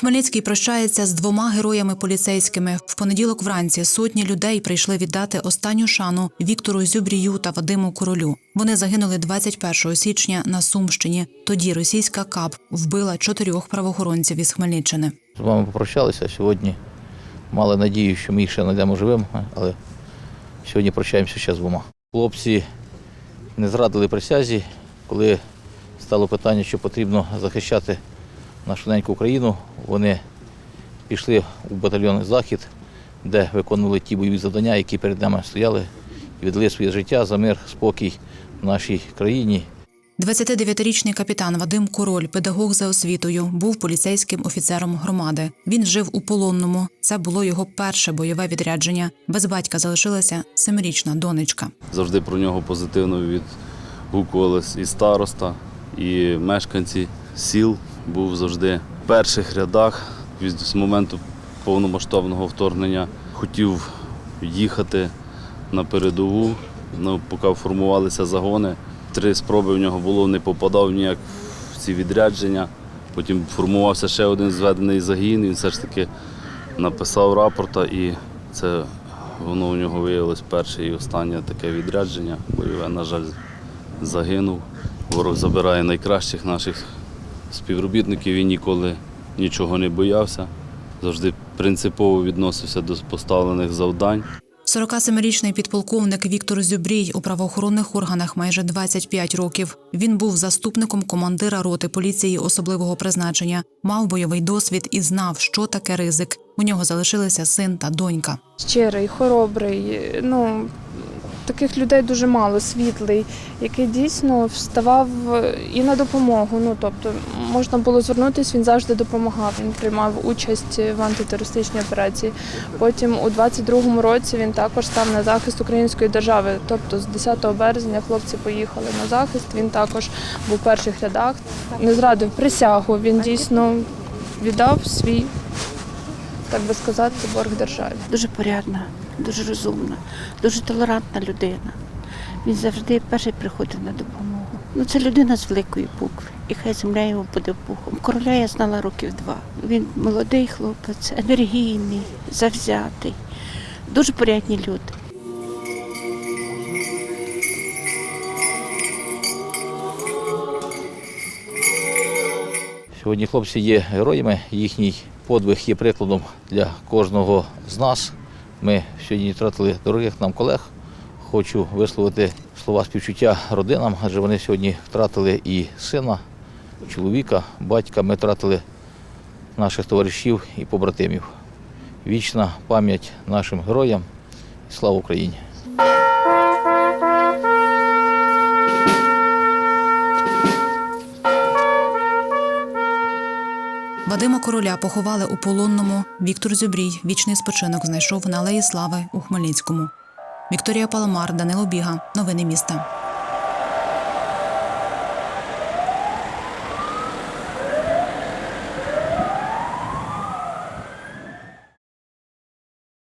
Хмельницький прощається з двома героями поліцейськими. В понеділок вранці сотні людей прийшли віддати останню шану Віктору Зюбрію та Вадиму Королю. Вони загинули 21 січня на Сумщині. Тоді російська КАП вбила чотирьох правоохоронців із Хмельниччини. З вами попрощалися сьогодні. Мали надію, що ми їх ще знайдемо живим, але сьогодні прощаємося ще з двома. Хлопці не зрадили присязі, коли стало питання, що потрібно захищати нашу неньку Україну. Вони пішли у батальйон Захід, де виконували ті бойові завдання, які перед нами стояли, і віддали своє життя за мир, спокій в нашій країні. 29-річний капітан Вадим Король, педагог за освітою, був поліцейським офіцером громади. Він жив у полонному. Це було його перше бойове відрядження. Без батька залишилася семирічна донечка. Завжди про нього позитивно відгукувались і староста, і мешканці сіл був завжди в перших рядах з моменту повномасштабного вторгнення. Хотів їхати на передову, ну, поки формувалися загони. Три спроби в нього було, не попадав ніяк в ці відрядження. Потім формувався ще один зведений загін. Він все ж таки написав рапорта і це воно у нього виявилось перше і останнє таке відрядження. Бойове, на жаль, загинув. Ворог забирає найкращих наших співробітників. Він ніколи нічого не боявся, завжди принципово відносився до поставлених завдань. 47-річний підполковник Віктор Зюбрій у правоохоронних органах майже 25 років. Він був заступником командира роти поліції особливого призначення, мав бойовий досвід і знав, що таке ризик. У нього залишилися син та донька. щирий, хоробрий. Ну таких людей дуже мало, світлий, який дійсно вставав і на допомогу. Ну тобто можна було звернутися, він завжди допомагав. Він приймав участь в антитерористичній операції. Потім у 22-му році він також став на захист української держави. Тобто з 10 березня хлопці поїхали на захист. Він також був в перших рядах. Не зрадив присягу. Він дійсно віддав свій, так би сказати, борг державі. дуже порядна, дуже розумна, дуже толерантна людина. Він завжди перший приходив на допомогу. Ну, це людина з великої букви. І хай земля йому буде пухом. Короля я знала років два. Він молодий хлопець, енергійний, завзятий, дуже порядні люди. Сьогодні хлопці є героями, їхній подвиг є прикладом для кожного з нас. Ми сьогодні втратили дорогих нам колег. Хочу висловити слова співчуття родинам, адже вони сьогодні втратили і сина, чоловіка, батька. Ми втратили наших товаришів і побратимів. Вічна пам'ять нашим героям. І Слава Україні! Вадима Короля поховали у полонному. Віктор Зюбрій вічний спочинок знайшов на Алеї Слави у Хмельницькому. Вікторія Паламар, Данило Біга. Новини міста.